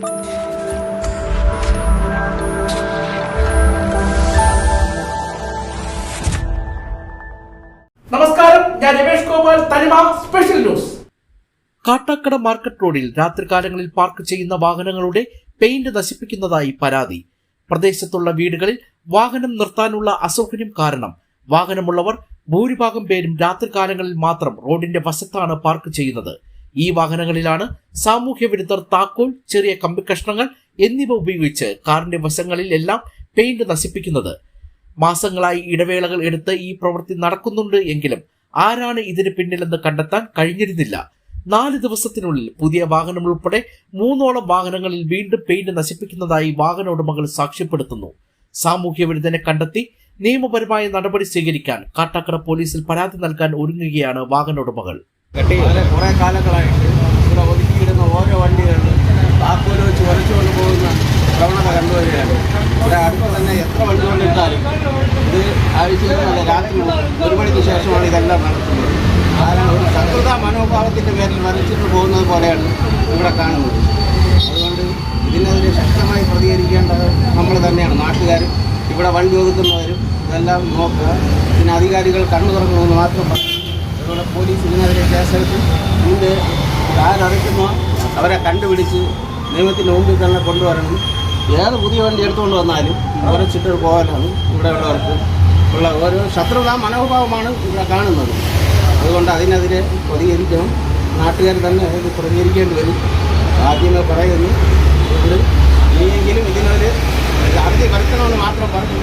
നമസ്കാരം ഞാൻ തനിമ സ്പെഷ്യൽ ന്യൂസ് കാട്ടാക്കട മാർക്കറ്റ് റോഡിൽ രാത്രികാലങ്ങളിൽ പാർക്ക് ചെയ്യുന്ന വാഹനങ്ങളുടെ പെയിന്റ് നശിപ്പിക്കുന്നതായി പരാതി. പ്രദേശത്തുള്ള വീടുകളിൽ വാഹനം നിർത്താനുള്ള അസൗകര്യം കാരണം വാഹനമുള്ളവർ ഭൂരിഭാഗം പേരും രാത്രികാലങ്ങളിൽ മാത്രം റോഡിന്റെ വശത്താണ് പാർക്ക് ചെയ്യുന്നത്. ഈ വാഹനങ്ങളിലാണ് സാമൂഹ്യ വിരുദ്ധർ താക്കോൽ ചെറിയ കമ്പിക്കഷ്ണങ്ങൾ എന്നിവ ഉപയോഗിച്ച് കാറിന്റെ വശങ്ങളിൽ എല്ലാം പെയിന്റ് നശിപ്പിക്കുന്നത്. മാസങ്ങളായി ഇടവേളകൾ എടുത്ത് ഈ പ്രവൃത്തി നടക്കുന്നുണ്ട് എങ്കിലും ആരാണ് ഇതിന് പിന്നിലെന്ന് കണ്ടെത്താൻ കഴിഞ്ഞിരുന്നില്ല. നാല് ദിവസത്തിനുള്ളിൽ പുതിയ വാഹനം ഉൾപ്പെടെ മൂന്നോളം വാഹനങ്ങളിൽ വീണ്ടും പെയിന്റ് നശിപ്പിക്കുന്നതായി വാഹന ഉടമകൾ സാക്ഷ്യപ്പെടുത്തുന്നു. സാമൂഹ്യ വിരുദ്ധനെ കണ്ടെത്തി നിയമപരമായ നടപടി സ്വീകരിക്കാൻ കാട്ടാക്കട പോലീസിൽ പരാതി നൽകാൻ ഒരുങ്ങുകയാണ് വാഹന ഉടമകൾ. കുറേ കാലങ്ങളായിട്ട് ഇവിടെ ഒതുക്കിയിടുന്ന ഓരോ വണ്ടികളിലും താക്കോൽ വെച്ച് വലിച്ചുകൊണ്ട് പോകുന്ന പ്രവണത കണ്ടുവരികയാണ്. ഇവിടെ അടുത്ത് തന്നെ എത്ര വണ്ടികളിട്ടാലും ഇത് ആഴ്ചയിലല്ല രാത്രി ഒരു മണിക്ക് ശേഷമാണ് ഇതെല്ലാം നടത്തുന്നത് കാരണം ഒരു ശത്രുതാ മനോഭാവത്തിന്റെ പേരിൽ വരച്ചിട്ട് പോകുന്നത് പോലെയാണ് ഇവിടെ കാണുന്നത്. അതുകൊണ്ട് ഇതിനെതിരെ ശക്തമായി പ്രതികരിക്കേണ്ടത് നമ്മൾ തന്നെയാണ് നാട്ടുകാരും ഇവിടെ വണ്ടി ഒതുക്കുന്നവരും ഇതെല്ലാം നോക്കുക. പിന്നെ അധികാരികൾ കണ്ണു തുറക്കണമെന്ന് മാത്രം പറഞ്ഞു പോലീസ് പോലീസ് ഇതിനെതിരെ കേസെടുത്ത് ഇതിന്റെ അവരെ കണ്ടുപിടിച്ച് നിയമത്തിന്റെ മുമ്പിൽ തന്നെ കൊണ്ടുവരണം. ഏത് പുതിയ വണ്ടി എടുത്തുകൊണ്ട് വന്നാലും ഉറച്ചിട്ട് പോകാനാണ് ഇവിടെ ഉള്ളവർക്ക് ഉള്ള ഓരോ ശത്രുതാ മനോഭാവമാണ് ഇവിടെ കാണുന്നത്. അതുകൊണ്ട് അതിനെതിരെ പ്രതികരിക്കണം. നാട്ടുകാർ തന്നെ ഇത് പ്രതികരിക്കേണ്ടി വരും. ആദ്യമേ പറയുന്നു ഇനിയെങ്കിലും ഇതിനൊരു അറുതി വരുത്തണമെന്ന് മാത്രം പറഞ്ഞു